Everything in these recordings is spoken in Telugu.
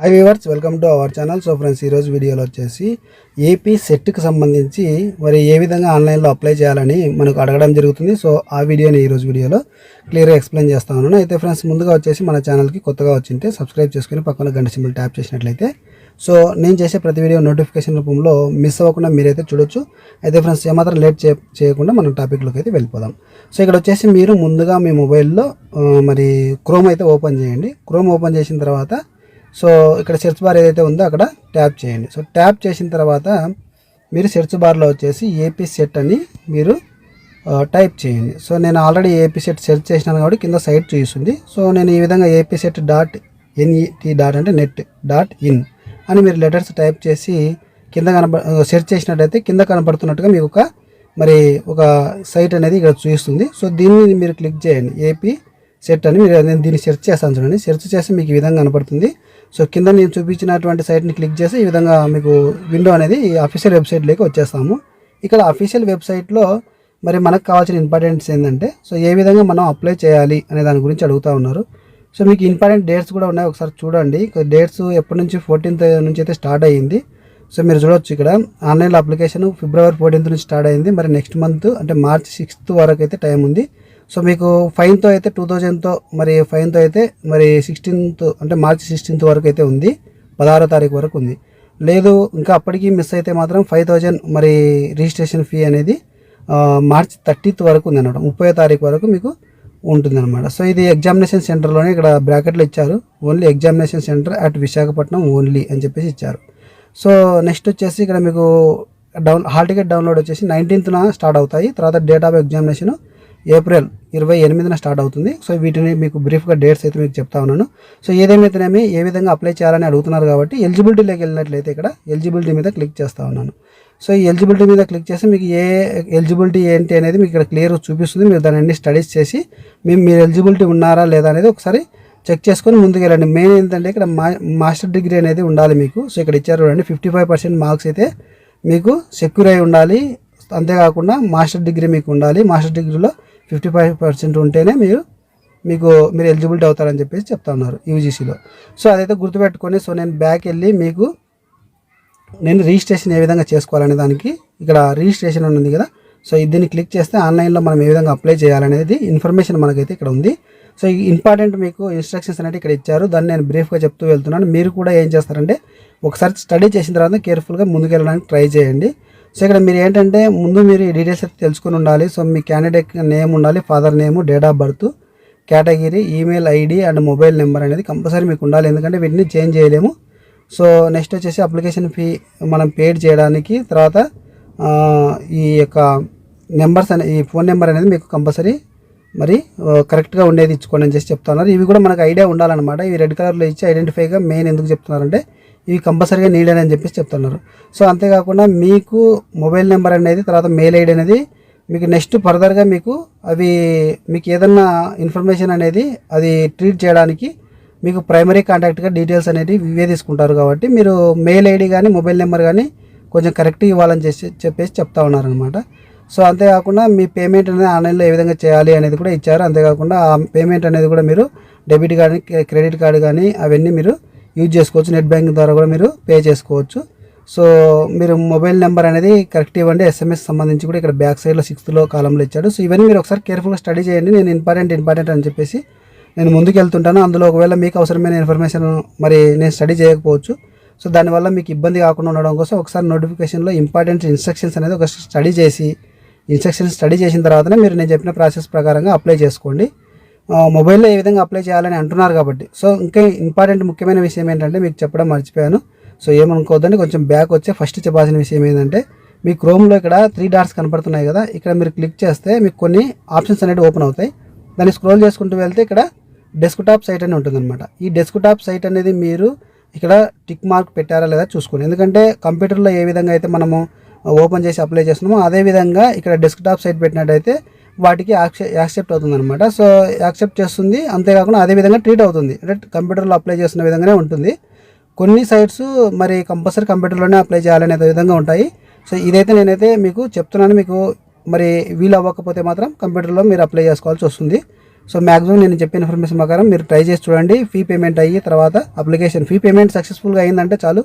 Hi viewers welcome to our channel so friends ఈరోజు వీడియోలో వచ్చేసి ఏపీ సెట్కి సంబంధించి మరి ఏ విధంగా ఆన్లైన్లో అప్లై చేయాలని మనకు అడగడం జరుగుతుంది. సో ఆ వీడియోని ఈరోజు వీడియోలో క్లియర్గా ఎక్స్ప్లెయిన్ చేస్తా ఉన్నాను. అయితే ఫ్రెండ్స్ ముందుగా వచ్చేసి మన ఛానల్కి కొత్తగా వచ్చింటే సబ్స్క్రైబ్ చేసుకుని పక్కన గంట సింబల్ ట్యాప్ చేసినట్లయితే. సో నేను చేసే ప్రతి వీడియో నోటిఫికేషన్ రూపంలో మిస్ అవ్వకుండా మీరైతే చూడొచ్చు. అయితే ఫ్రెండ్స్ ఏమాత్రం లేట్ చే చేయకుండా మనం టాపిక్లోకి అయితే వెళ్ళిపోదాం. సో ఇక్కడ వచ్చేసి మీరు ముందుగా మీ మొబైల్లో మరి క్రోమ్ అయితే ఓపెన్ చేయండి. క్రోమ్ ఓపెన్ చేసిన తర్వాత సో ఇక్కడ సెర్చ్ బార్ ఏదైతే ఉందో అక్కడ ట్యాప్ చేయండి. సో ట్యాప్ చేసిన తర్వాత మీరు సెర్చ్ బార్లో వచ్చేసి ఏపీ సెట్ అని మీరు టైప్ చేయండి. సో నేను ఆల్రెడీ ఏపీ సెట్ సెర్చ్ చేసినాను కాబట్టి కింద సైట్ చూస్తుంది సో నేను ఈ విధంగా AP SET dot N E T dot అంటే నెట్ డాట్ ఇన్ అని మీరు లెటర్స్ టైప్ చేసి కింద కనప సెర్చ్ చేసినట్టయితే కింద కనపడుతున్నట్టుగా మీకు ఒక మరి ఒక సైట్ అనేది ఇక్కడ చూపిస్తుంది. సో దీన్ని మీరు క్లిక్ చేయండి. ఏపీ సెట్ అని మీరు నేను దీన్ని సెర్చ్ చేస్తాను చూడండి. సెర్చ్ చేస్తే మీకు ఈ విధంగా కనపడుతుంది. సో కింద నేను చూపించినటువంటి సైట్ని క్లిక్ చేసి ఈ విధంగా మీకు విండో అనేది అఫీషియల్ వెబ్సైట్లోకి వచ్చేస్తాము. ఇక్కడ అఫీషియల్ వెబ్సైట్లో మరి మనకు కావాల్సిన ఇంపార్టెంట్స్ ఏంటంటే సో ఏ విధంగా మనం అప్లై చేయాలి అనే దాని గురించి అడుగుతూ ఉన్నారు. సో మీకు ఇంపార్టెంట్ డేట్స్ కూడా ఉన్నాయి. ఒకసారి చూడండి. డేట్స్ ఎప్పటి నుంచి ఫోర్టీన్త్ నుంచి అయితే స్టార్ట్ అయ్యింది. సో మీరు చూడొచ్చు ఇక్కడ. ఆన్లైన్లో అప్లికేషన్ ఫిబ్రవరి ఫోర్టీన్త్ నుంచి స్టార్ట్ అయింది మరి నెక్స్ట్ మంత్ అంటే మార్చ్ సిక్స్త్ వరకు అయితే టైం ఉంది. సో మీకు ఫైన్తో అయితే టూ థౌజండ్తో మరి ఫైన్తో అయితే మరి సిక్స్టీన్త్ అంటే మార్చి సిక్స్టీన్త్ వరకు అయితే ఉంది. పదహారో తారీఖు వరకు ఉంది. లేదు ఇంకా అప్పటికి మిస్ అయితే మాత్రం ఫైవ్ థౌజండ్ మరి రిజిస్ట్రేషన్ ఫీ అనేది మార్చ్ థర్టీత్ వరకు ఉంది అనమాట ముప్పై తారీఖు వరకు మీకు ఉంటుందన్నమాట. సో ఇది ఎగ్జామినేషన్ సెంటర్లోనే ఇక్కడ బ్రాకెట్లో ఇచ్చారు. Only examination centre at Visakhapatnam only అని చెప్పేసి ఇచ్చారు. సో నెక్స్ట్ వచ్చేసి ఇక్కడ మీకు డౌన్ హాల్ టికెట్ డౌన్లోడ్ వచ్చేసి నైన్టీన్త్న స్టార్ట్ అవుతాయి. తర్వాత డేట్ ఆఫ్ ఎగ్జామినేషన్ ఏప్రిల్ ఇరవై ఎనిమిదిన స్టార్ట్ అవుతుంది. సో వీటిని మీకు బ్రీఫ్గా డేట్స్ అయితే మీకు చెప్తా ఉన్నాను. సో ఏదేమైతేనేమి ఏ విధంగా అప్లై చేయాలని అడుగుతున్నారు కాబట్టి ఎలిజిబిలిటీలోకి వెళ్ళినట్లయితే ఇక్కడ ఎలిజిబిలిటీ మీద క్లిక్ చేస్తా ఉన్నాను. సో ఈ ఎలిజిబిలిటీ మీద క్లిక్ చేసి మీకు ఏ ఎలిజిబిలిటీ ఏంటి అనేది మీకు ఇక్కడ క్లియర్ చూపిస్తుంది. మీరు దాన్ని అన్ని స్టడీస్ చేసి మేము మీరు ఎలిజిబిలిటీ ఉన్నారా లేదా అనేది ఒకసారి చెక్ చేసుకొని ముందుకు వెళ్ళండి. మెయిన్ ఏంటంటే ఇక్కడ మా మాస్టర్ డిగ్రీ అనేది ఉండాలి మీకు. సో ఇక్కడ ఇచ్చారు చూడండి ఫిఫ్టీ ఫైవ్ పర్సెంట్ మార్క్స్ అయితే మీకు సెక్యూర్ అయి ఉండాలి. అంతేకాకుండా మాస్టర్ డిగ్రీ మీకు ఉండాలి. మాస్టర్ డిగ్రీలో ఫిఫ్టీ ఫైవ్ పర్సెంట్ ఉంటేనే మీరు మీకు మీరు ఎలిజిబిలిటీ అవుతారని చెప్పేసి చెప్తా ఉన్నారు యూజీసీలో. సో అదైతే గుర్తుపెట్టుకొని సో నేను బ్యాక్ వెళ్ళి మీకు నేను రిజిస్ట్రేషన్ ఏ విధంగా చేసుకోవాలనే దానికి ఇక్కడ రిజిస్ట్రేషన్ ఉంది కదా సో దీన్ని క్లిక్ చేస్తే ఆన్లైన్లో మనం ఏ విధంగా అప్లై చేయాలనేది ఇన్ఫర్మేషన్ మనకైతే ఇక్కడ ఉంది. సో ఈ ఇంపార్టెంట్ మీకు ఇన్స్ట్రక్షన్స్ అనేవి ఇక్కడ ఇచ్చారు దాన్ని నేను బ్రీఫ్గా చెప్తూ వెళ్తున్నాను. మీరు కూడా ఏం చేస్తారంటే ఒకసారి స్టడీ చేసిన తర్వాత కేర్ఫుల్గా ముందుకెళ్ళడానికి ట్రై చేయండి. సో ఇక్కడ మీరు ఏంటంటే ముందు మీరు ఈ డీటెయిల్స్ అయితే తెలుసుకుని ఉండాలి. సో మీ క్యాండిడేట్ నేమ్ ఉండాలి father name date of birth category email ID and mobile number అనేది కంపల్సరీ మీకు ఉండాలి. ఎందుకంటే వీటిని చేంజ్ చేయలేము. సో నెక్స్ట్ వచ్చేసి అప్లికేషన్ ఫీ మనం పేడ్ చేయడానికి తర్వాత ఈ యొక్క నెంబర్స్ అనే ఈ ఫోన్ నెంబర్ అనేది మీకు కంపల్సరీ మరి కరెక్ట్గా ఉండేది ఇచ్చుకోండి అని చేసి చెప్తున్నారు. ఇవి కూడా మనకు ఐడియా ఉండాలన్నమాట. ఇవి రెడ్ కలర్లో ఇచ్చి ఐడెంటిఫైగా మెయిన్ ఎందుకు చెప్తున్నారంటే ఇవి కంపల్సరీగా నీళ్ళని అని చెప్పేసి చెప్తున్నారు. సో అంతేకాకుండా మీకు మొబైల్ నెంబర్ అనేది తర్వాత మెయిల్ ఐడి అనేది మీకు నెక్స్ట్ ఫర్దర్గా మీకు అవి మీకు ఏదన్నా ఇన్ఫర్మేషన్ అనేది అది ట్రీట్ చేయడానికి మీకు ప్రైమరీ కాంటాక్ట్గా డీటెయిల్స్ అనేది ఇవే తీసుకుంటారు కాబట్టి మీరు మెయిల్ ఐడి కానీ మొబైల్ నెంబర్ కానీ కొంచెం కరెక్ట్ ఇవ్వాలని చేసి చెప్పేసి చెప్తా ఉన్నారనమాట సో అంతేకాకుండా మీ పేమెంట్ అనేది ఆన్లైన్లో ఏ విధంగా చేయాలి అనేది కూడా ఇచ్చారు. అంతేకాకుండా ఆ పేమెంట్ అనేది కూడా మీరు డెబిట్ కార్డ్ క్రెడిట్ కార్డు కానీ అవన్నీ మీరు యూజ్ చేసుకోవచ్చు. నెట్ బ్యాంకింగ్ ద్వారా కూడా మీరు పే చేసుకోవచ్చు. సో మీరు మొబైల్ నెంబర్ అనేది కరెక్ట్ ఇవ్వండి. ఎస్ఎంఎస్ సంబంధించి కూడా ఇక్కడ బ్యాక్ సైడ్లో సిక్స్త్లో కాలంలో ఇచ్చాడు. సో ఇవన్నీ మీరు ఒకసారి కేర్ఫుల్గా స్టడీ చేయండి. నేను ఇంపార్టెంట్ ఇంపార్టెంట్ అని చెప్పేసి నేను ముందుకు వెళ్తుంటాను. అందులో ఒకవేళ మీకు అవసరమైన ఇన్ఫర్మేషన్ మరి నేను స్టడీ చేయకపోవచ్చు. సో దానివల్ల మీకు ఇబ్బంది కాకుండా ఉండడం కోసం ఒకసారి నోటిఫికేషన్లో ఇంపార్టెంట్ ఇన్స్ట్రక్షన్స్ అనేది ఒక స్టడీ చేసి ఇన్స్ట్రక్షన్స్ స్టడీ చేసిన తర్వాతనే మీరు నేను చెప్పిన ప్రాసెస్ ప్రకారంగా అప్లై చేసుకోండి. మొబైల్లో ఏ విధంగా అప్లై చేయాలని అంటున్నారు కాబట్టి. సో ఇంకా ఇంపార్టెంట్ ముఖ్యమైన విషయం ఏంటంటే మీకు చెప్పడం మర్చిపోయాను. సో ఏమనుకోవద్దండి కొంచెం బ్యాక్ వచ్చే ఫస్ట్ చెప్పాల్సిన విషయం ఏంటంటే మీ క్రోమ్లో ఇక్కడ త్రీ డాట్స్ కనపడుతున్నాయి కదా ఇక్కడ మీరు క్లిక్ చేస్తే మీకు కొన్ని ఆప్షన్స్ అనేవి ఓపెన్ అవుతాయి. దాన్ని స్క్రోల్ చేసుకుంటూ వెళ్తే ఇక్కడ డెస్క్టాప్ సైట్ అని ఉంటుందన్నమాట. ఈ డెస్క్టాప్ సైట్ అనేది మీరు ఇక్కడ టిక్ మార్క్ పెట్టారా లేదా చూసుకోండి. ఎందుకంటే కంప్యూటర్లో ఏ విధంగా అయితే మనము ఓపెన్ చేసి అప్లై చేస్తున్నామో అదే విధంగా ఇక్కడ డెస్క్టాప్ సైట్ పెట్టినట్టయితే వాటికి యాక్సెప్ట్ అవుతుంది అనమాట సో యాక్సెప్ట్ చేస్తుంది. అంతేకాకుండా అదే విధంగా ట్రీట్ అవుతుంది. అంటే కంప్యూటర్లో అప్లై చేస్తున్న విధంగానే ఉంటుంది. కొన్ని సైట్స్ మరి కంపల్సరీ కంప్యూటర్లోనే అప్లై చేయాలనే విధంగా ఉంటాయి. సో ఇదైతే నేనైతే మీకు చెప్తున్నాను. మీకు మరి వీలు అవ్వకపోతే మాత్రం కంప్యూటర్లో మీరు అప్లై చేసుకోవాల్సి వస్తుంది. సో మ్యాక్సిమం నేను చెప్పిన ఇన్ఫర్మేషన్ ప్రకారం మీరు ట్రై చేసి చూడండి. ఫీ పేమెంట్ అయ్యి తర్వాత అప్లికేషన్. ఫీ పేమెంట్ సక్సెస్ఫుల్గా అయిందంటే చాలు.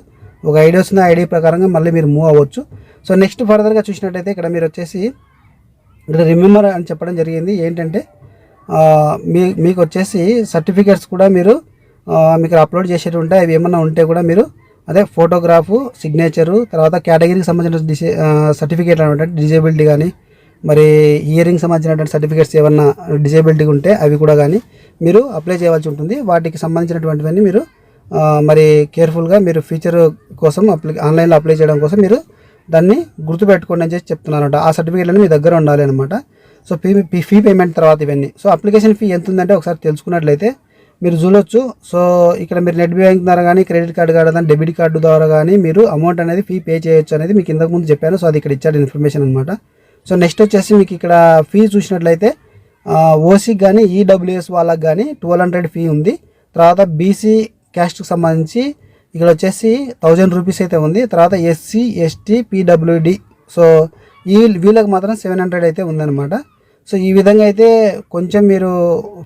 ఒక ఐడియా వస్తుంది. ఐడి ప్రకారంగా మళ్ళీ మీరు మూవ్ అవ్వచ్చు. సో నెక్స్ట్ ఫర్దర్గా చూసినట్టయితే ఇక్కడ మీరు వచ్చేసి రిమెంబర్ అని చెప్పడం జరిగింది. ఏంటంటే మీ మీకు వచ్చేసి సర్టిఫికేట్స్ కూడా మీరు మీకు అప్లోడ్ చేసేవి ఉంటే అవి ఏమన్నా ఉంటే కూడా మీరు అదే ఫోటోగ్రాఫు సిగ్నేచరు తర్వాత కేటగిరీకి సంబంధించిన డిసే సర్టిఫికేట్ అనమాట డిజేబిలిటీ కానీ మరి ఇయరింగ్ సంబంధించినటువంటి సర్టిఫికేట్స్ ఏమన్నా డిజేబిలిటీ ఉంటే అవి కూడా కానీ మీరు అప్లై చేయవలసి ఉంటుంది. వాటికి సంబంధించినటువంటివన్నీ మీరు మరి కేర్ఫుల్గా మీరు ఫ్యూచర్ కోసం అప్లై ఆన్లైన్లో అప్లై చేయడం కోసం మీరు దాన్ని గుర్తుపెట్టుకోండి అని చెప్పి చెప్తున్నాను ఆ సర్టిఫికేట్లన్నీ మీ దగ్గర ఉండాలి అనమాట సో ఫీ ఫీ- పేమెంట్ తర్వాత ఇవన్నీ. సో అప్లికేషన్ ఫీ ఎంత ఉందంటే ఒకసారి తెలుసుకున్నట్లయితే మీరు చూడొచ్చు. సో ఇక్కడ మీరు నెట్ బ్యాంక్ ద్వారా కానీ క్రెడిట్ కార్డు ద్వారా డెబిట్ కార్డు ద్వారా కానీ మీరు అమౌంట్ అనేది ఫీ పే చేయొచ్చు అనేది మీకు ఇంతకు ముందు చెప్పాను. సో అది ఇక్కడ ఇచ్చాడు ఇన్ఫర్మేషన్ అనమాట సో నెక్స్ట్ వచ్చేసి మీకు ఇక్కడ ఫీ చూసినట్లయితే ఓసీకి కానీ ఈడబ్ల్యూఎస్ వాళ్ళకి కానీ ట్వెల్వ్ హండ్రెడ్ ఫీ ఉంది. తర్వాత బీసీ క్యాస్ట్కి సంబంధించి ఇక్కడ వచ్చేసి థౌజండ్ రూపీస్ అయితే ఉంది. తర్వాత ఎస్సీ ఎస్టీ పీడబ్ల్యూడి సో ఈ వీళ్ళకి మాత్రం సెవెన్ హండ్రెడ్ అయితే ఉందన్నమాట. సో ఈ విధంగా అయితే కొంచెం మీరు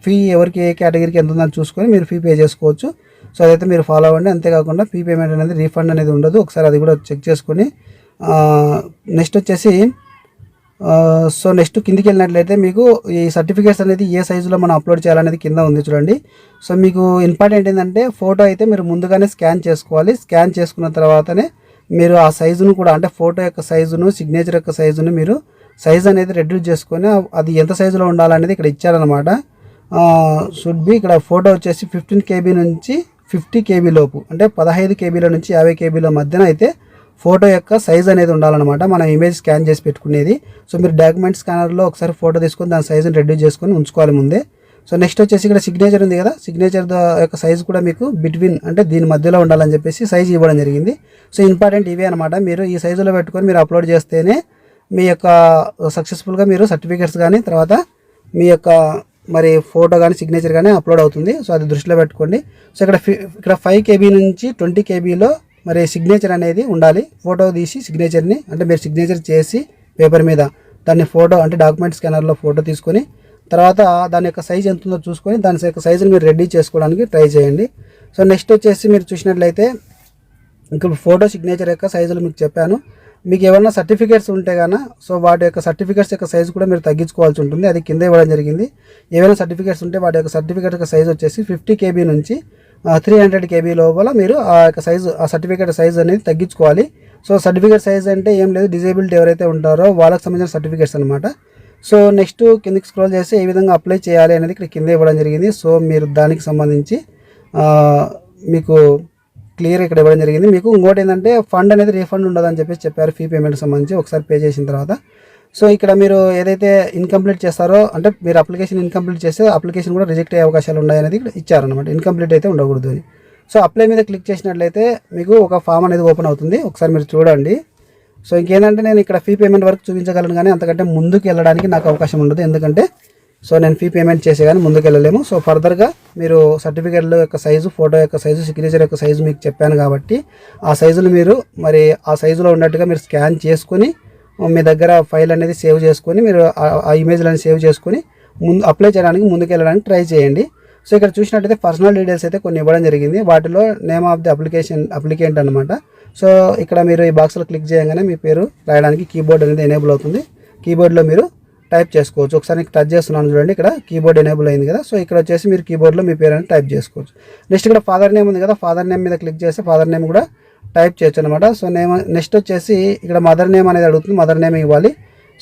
ఫీ ఎవరికి ఏ కేటగిరీకి ఎంత ఉందని చూసుకొని మీరు ఫీ పే చేసుకోవచ్చు. సో అదైతే మీరు ఫాలో అవ్వండి. అంతేకాకుండా ఫీ పేమెంట్ అనేది రీఫండ్ అనేది ఉండదు. ఒకసారి అది కూడా చెక్ చేసుకొని నెక్స్ట్ వచ్చేసి సో నెక్స్ట్ కిందికి వెళ్ళినట్లయితే మీకు ఈ సర్టిఫికేట్స్ అనేది ఏ సైజులో మనం అప్లోడ్ చేయాలనేది కింద ఉంది చూడండి. సో మీకు ఇంపార్టెంట్ ఏంటంటే ఫోటో అయితే మీరు ముందుగానే స్కాన్ చేసుకోవాలి. స్కాన్ చేసుకున్న తర్వాతనే మీరు ఆ సైజును కూడా అంటే ఫోటో యొక్క సైజును సిగ్నేచర్ యొక్క సైజును మీరు సైజ్ అనేది రెడ్యూస్ చేసుకొని అది ఎంత సైజులో ఉండాలనేది ఇక్కడ ఇచ్చారనమాట షుడ్ బి ఇక్కడ ఫోటో వచ్చేసి ఫిఫ్టీన్ కేబీ నుంచి ఫిఫ్టీ కేబీ లోపు అంటే పదహైదు కేబీల నుంచి యాభై కేబీల మధ్యన అయితే ఫోటో యొక్క సైజ్ అనేది ఉండాలన్నమాట. మనం ఇమేజ్ స్కాన్ చేసి పెట్టుకునేది. సో మీరు డాక్యుమెంట్ స్కానర్లో ఒకసారి ఫోటో తీసుకొని దాని సైజుని రెడ్యూస్ చేసుకొని ఉంచుకోవాలి ముందే. సో నెక్స్ట్ వచ్చేసి ఇక్కడ సిగ్నేచర్ ఉంది కదా. సిగ్నేచర్ యొక్క సైజ్ కూడా మీకు బిట్వీన్ అంటే దీని మధ్యలో ఉండాలని చెప్పేసి సైజ్ ఇవ్వడం జరిగింది. సో ఇంపార్టెంట్ ఇవే అనమాట మీరు ఈ సైజులో పెట్టుకొని మీరు అప్లోడ్ చేస్తేనే మీ యొక్క సక్సెస్ఫుల్గా మీరు సర్టిఫికేట్స్ కానీ తర్వాత మీ యొక్క మరి ఫోటో కానీ సిగ్నేచర్ కానీ అప్లోడ్ అవుతుంది. సో అది దృష్టిలో పెట్టుకోండి. సో ఇక్కడ ఇక్కడ ఫైవ్ కేబీ నుంచి ట్వంటీ కేబీలో మరి సిగ్నేచర్ అనేది ఉండాలి. ఫోటో తీసి సిగ్నేచర్ని అంటే మీరు సిగ్నేచర్ చేసి పేపర్ మీద దాన్ని ఫోటో అంటే డాక్యుమెంట్ స్కానర్లో ఫోటో తీసుకొని తర్వాత దాని యొక్క సైజ్ ఎంత ఉందో చూసుకొని దాని యొక్క సైజుని మీరు రెడీ చేసుకోవడానికి ట్రై చేయండి. సో నెక్స్ట్ వచ్చేసి మీరు చూసినట్లయితే ఇంకా ఫోటో సిగ్నేచర్ యొక్క సైజులు మీకు చెప్పాను. మీకు ఏమైనా సర్టిఫికేట్స్ ఉంటే గాన సో వాటి యొక్క సర్టిఫికేట్స్ యొక్క సైజు కూడా మీరు తగ్గించుకోవాల్సి ఉంటుంది. అది కింద ఇవ్వడం జరిగింది. ఏవైనా సర్టిఫికేట్స్ ఉంటే వాటి యొక్క సర్టిఫికేట్ యొక్క సైజ్ వచ్చేసి ఫిఫ్టీ కేబీ నుంచి త్రీ హండ్రెడ్ కేబీ లోపల మీరు ఆ యొక్క సైజు ఆ సర్టిఫికేట్ సైజ్ అనేది తగ్గించుకోవాలి. సో సర్టిఫికేట్ సైజ్ అంటే ఏం లేదు. డిజేబిలిటీ ఎవరైతే ఉంటారో వాళ్ళకి సంబంధించిన సర్టిఫికేట్స్ అనమాట సో నెక్స్ట్ కిందకి స్క్రోల్ చేసి ఏ విధంగా అప్లై చేయాలి అనేది ఇక్కడ కింద ఇవ్వడం జరిగింది. సో మీరు దానికి సంబంధించి మీకు క్లియర్ ఇక్కడ ఇవ్వడం జరిగింది. మీకు ఇంకోటి ఏంటంటే ఫండ్ అనేది రీఫండ్ ఉండదని చెప్పేసి చెప్పారు. ఫీ పేమెంట్ సంబంధించి ఒకసారి పే చేసిన తర్వాత. సో ఇక్కడ మీరు ఏదైతే ఇన్కంప్లీట్ చేస్తారో అంటే మీరు అప్లికేషన్ ఇన్కంప్లీట్ చేస్తే అప్లికేషన్ కూడా రిజెక్ట్ అయ్యే అవకాశాలు ఉన్నాయనేది ఇక్కడ ఇచ్చారనమాట ఇన్కంప్లీట్ అయితే ఉండకూడదు అని సో అప్లై మీద క్లిక్ చేసినట్లయితే మీకు ఒక ఫామ్ అనేది ఓపెన్ అవుతుంది. ఒకసారి మీరు చూడండి. సో ఇంకేంటంటే నేను ఇక్కడ ఫీ పేమెంట్ వరకు చూపించగలను కానీ అంతకంటే ముందుకు వెళ్ళడానికి నాకు అవకాశం ఉండదు. ఎందుకంటే సో నేను ఫీ పేమెంట్ చేసే కానీ ముందుకు వెళ్ళలేము. సో ఫర్దర్గా మీరు సర్టిఫికేట్ల యొక్క సైజు ఫోటో యొక్క సైజు సిగ్నేచర్ యొక్క సైజు మీకు చెప్పాను కాబట్టి ఆ సైజులు మీరు మరి ఆ సైజులో ఉన్నట్టుగా మీరు స్కాన్ చేసుకొని మీ దగ్గర ఫైల్ అనేది సేవ్ చేసుకొని మీరు ఆ- ఇమేజ్లను సేవ్ చేసుకొని ముందు అప్లై చేయడానికి ముందుకు వెళ్ళడానికి ట్రై చేయండి. సో ఇక్కడ చూసినట్టయితే పర్సనల్ డీటెయిల్స్ అయితే కొన్ని ఇవ్వడం జరిగింది. వాటిలో name of the application applicant అనమాట సో ఇక్కడ మీరు ఈ బాక్స్లో క్లిక్ చేయగానే మీ పేరు రాయడానికి కీబోర్డ్ అనేది ఎనేబుల్ అవుతుంది. కీబోర్డ్లో మీరు టైప్ చేసుకోవచ్చు. ఒకసారి టచ్ చేస్తున్నాను చూడండి ఇక్కడ కీబోర్డ్ ఎనేబుల్ అయింది కదా. సో ఇక్కడ వచ్చేసి మీరు కీబోర్డ్లో మీ పేరు అనేది టైప్ చేసుకోవచ్చు. నెక్స్ట్ ఇక్కడ ఫాదర్ నేమ్ ఉంది కదా ఫాదర్ నేమ్ మీద క్లిక్ చేస్తే ఫాదర్ నేమ్ కూడా టైప్ చేయొచ్చు అనమాట సో నేమ్ నెక్స్ట్ వచ్చేసి ఇక్కడ మదర్ నేమ్ అనేది అడుగుతుంది. మదర్ నేమ్ ఇవ్వాలి.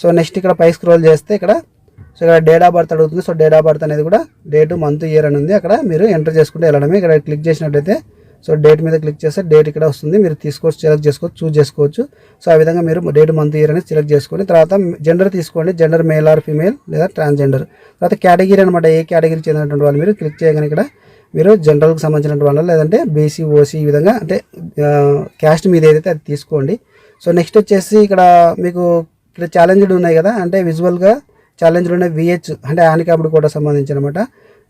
సో నెక్స్ట్ ఇక్కడ పై స్క్రోల్ చేస్తే ఇక్కడ సో ఇక్కడ డేట్ ఆఫ్ బర్త్ అడుగుతుంది. సో డేట్ ఆఫ్ బర్త్ అనేది కూడా డేట్ మంత్ ఇయర్ అని ఉంది. అక్కడ మీరు ఎంటర్ చేసుకుంటే వెళ్ళడమే. ఇక్కడ క్లిక్ చేసినట్టయితే సో డేట్ మీద క్లిక్ చేస్తే డేట్ ఇక్కడ వస్తుంది. మీరు తీసుకోవచ్చు సెలెక్ట్ చేసుకోవచ్చు చూస్ చేసుకోవచ్చు. సో ఆ విధంగా మీరు డేట్ మంత్ ఇయర్ అనేది సెలెక్ట్ చేసుకొని తర్వాత జెండర్ తీసుకోండి. జెండర్ మేల్ ఆర్ ఫీమేల్ లేదా ట్రాన్స్జెండర్. తర్వాత కేటగిరీ అనమాట ఏ కేటగిరీ చెందినటువంటి వాళ్ళు మీరు క్లిక్ చేయగానే ఇక్కడ మీరు జనరల్కి సంబంధించిన వాళ్ళు లేదంటే బీసీ ఓసీ ఈ విధంగా అంటే క్యాస్ట్ మీద ఏదైతే అది తీసుకోండి. సో నెక్స్ట్ వచ్చేసి ఇక్కడ మీకు ఇక్కడ ఛాలెంజ్డ్ ఉన్నాయి కదా అంటే విజువల్గా ఛాలెంజ్లు ఉన్నాయి విహెచ్ అంటే హ్యాండిక్యాప్డ్ కూడా సంబంధించి అనమాట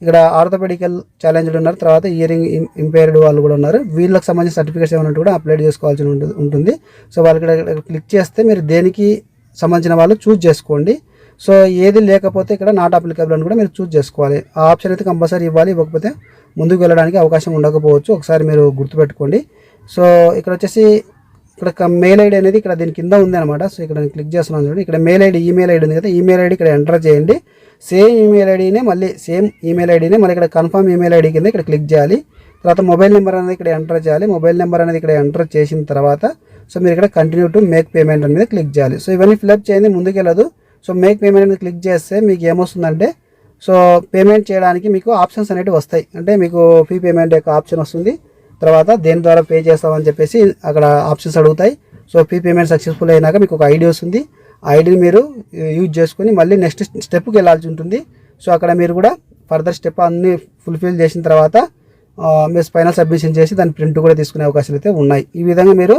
ఇక్కడ ఆర్థోపెడికల్ ఛాలెంజ్లు ఉన్నారు తర్వాత ఇయరింగ్ ఇంపైర్డ్ వాళ్ళు కూడా ఉన్నారు. వీళ్ళకి సంబంధించిన సర్టిఫికేట్స్ ఏమైనా కూడా అప్లైడ్ చేసుకోవాల్సి ఉంటుంది. సో వాళ్ళకి ఇక్కడ క్లిక్ చేస్తే మీరు దేనికి సంబంధించిన వాళ్ళు చూజ్ చేసుకోండి. సో ఏది లేకపోతే ఇక్కడ నాట్ అప్లికబుల్ అని కూడా మీరు చూస్ చేసుకోవాలి. ఆ ఆప్షన్ అయితే కంపల్సరీ ఇవ్వాలి. ఇవ్వకపోతే ముందుకు వెళ్ళడానికి అవకాశం ఉండకపోవచ్చు. ఒకసారి మీరు గుర్తుపెట్టుకోండి. సో ఇక్కడ వచ్చేసి ఇక్కడ మెయిల్ ఐడి అనేది ఇక్కడ దీని కింద ఉంది అనమాట సో ఇక్కడ నేను క్లిక్ చేస్తున్నాను చూడండి. ఇక్కడ మెయిల్ ఐడి ఈమెయిల్ ఐడి ఉంది కదా. ఈమెయిల్ ఐడి ఇక్కడ ఎంటర్ చేయండి. సేమ్ ఈమెయిల్ ఐడినే మళ్ళీ సేమ్ ఈమెయిల్ ఐడినే మళ్ళీ ఇక్కడ కన్ఫర్మ్ ఈమెయిల్ ఐడి కింద ఇక్కడ క్లిక్ చేయాలి. తర్వాత మొబైల్ నెంబర్ అనేది ఇక్కడ ఎంటర్ చేయాలి. మొబైల్ నెంబర్ అనేది ఇక్కడ ఎంటర్ చేసిన తర్వాత సో మీరు ఇక్కడ కంటిన్యూ టు మేక్ పేమెంట్ అనేది క్లిక్ చేయాలి. సో ఇవన్నీ ఫిల్అప్ చేయండి. ముందుకెళ్ళదు సో మేక్ పేమెంట్ క్లిక్ చేస్తే మీకు ఏమొస్తుందంటే సో పేమెంట్ చేయడానికి మీకు ఆప్షన్స్ అనేవి వస్తాయి. అంటే మీకు ఫీ పేమెంట్ యొక్క ఆప్షన్ వస్తుంది. తర్వాత దేని ద్వారా పే చేస్తామని చెప్పేసి అక్కడ ఆప్షన్స్ అడుగుతాయి. సో ఫీ పేమెంట్ సక్సెస్ఫుల్ అయినాక మీకు ఒక ఐడి వస్తుంది. ఆ ఐడిని మీరు యూజ్ చేసుకుని మళ్ళీ నెక్స్ట్ స్టెప్కి వెళ్ళాల్సి ఉంటుంది. సో అక్కడ మీరు కూడా ఫర్దర్ స్టెప్ అన్నీ ఫుల్ఫిల్ చేసిన తర్వాత మీరు ఫైనల్ సబ్మిషన్ చేసి దాని ప్రింట్ కూడా తీసుకునే అవకాశాలు అయితే ఉన్నాయి. ఈ విధంగా మీరు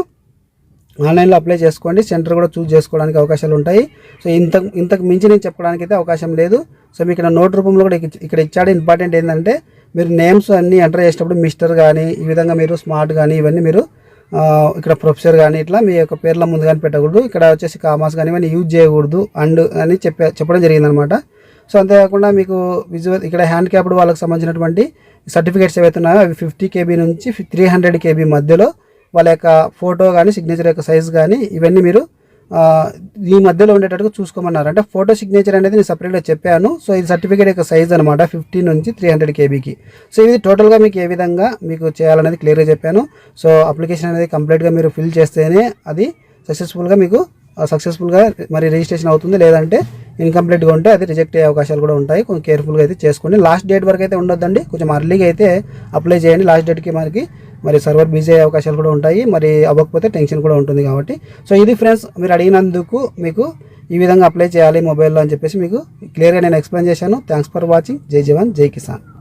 ఆన్లైన్లో అప్లై చేసుకోండి సెంటర్ కూడా చూస్ చేసుకోవడానికి అవకాశాలు ఉంటాయి. సో ఇంత ఇంతకు మించి నేను చెప్పడానికి అయితే అవకాశం లేదు. సో మీకు ఇక్కడ నోట్ రూపంలో కూడా ఇక్కడ ఇచ్చాడు. ఇంపార్టెంట్ ఏంటంటే మీరు నేమ్స్ అన్నీ ఎంటర్ చేసేటప్పుడు మిస్టర్ కానీ ఈ విధంగా మీరు స్మార్ట్ కానీ ఇవన్నీ మీరు ఇక్కడ ప్రొఫెసర్ కానీ ఇట్లా మీ యొక్క పేర్ల ముందు కానీ పెట్టకూడదు. ఇక్కడ వచ్చేసి కామర్స్ కానీ ఇవన్నీ యూజ్ చేయకూడదు అండ్ అని చెప్పే చెప్పడం జరిగిందనమాట. సో అంతేకాకుండా మీకు విజువల్ ఇక్కడ హ్యాండ్ క్యాప్డ్ వాళ్ళకి సంబంధించినటువంటి సర్టిఫికేట్స్ ఏవైతే ఉన్నాయో అవి ఫిఫ్టీ కేబీ నుంచి త్రీ హండ్రెడ్ కేబీ మధ్యలో వాళ్ళ యొక్క ఫోటో కానీ సిగ్నేచర్ యొక్క సైజ్ కానీ ఇవన్నీ మీరు ఈ మధ్యలో ఉండేటట్టుగా చూసుకోమన్నారు. అంటే ఫోటో సిగ్నేచర్ అనేది నేను సపరేట్గా చెప్పాను. సో ఇది సర్టిఫికేట్ యొక్క సైజ్ అనమాట ఫిఫ్టీ నుంచి త్రీ హండ్రెడ్ కేబీకి సో ఇది టోటల్గా మీకు ఏ విధంగా మీకు చేయాలనేది క్లియర్గా చెప్పాను. సో అప్లికేషన్ అనేది కంప్లీట్గా మీరు ఫిల్ చేస్తేనే అది సక్సెస్ఫుల్గా మీకు సక్సెస్ఫుల్గా మరి రిజిస్ట్రేషన్ అవుతుంది. లేదంటే ఇన్కంప్లీట్గా ఉంటే అది రిజెక్ట్ అయ్యే అవకాశాలు కూడా ఉంటాయి. కొంచెం కేర్ఫుల్గా అయితే చేసుకోండి లాస్ట్ డేట్ వరకు అయితే ఉండొద్దండి. కొంచెం అర్లీగా అయితే అప్లై చేయండి. లాస్ట్ డేట్కి మనకి మరి సర్వర్ బిజీ అయ్యే అవకాశాలు కూడా ఉంటాయి. మరి అవ్వకపోతే టెన్షన్ కూడా ఉంటుంది కాబట్టి. సో ఇది ఫ్రెండ్స్ మీరు అడిగినందుకు మీకు ఈ విధంగా అప్లై చేయాలి మొబైల్లో అని చెప్పేసి మీకు క్లియర్గా నేను ఎక్స్ప్లెయిన్ చేశాను. థ్యాంక్స్ ఫర్ వాచింగ్ జై జవాన్ జై కిసాన్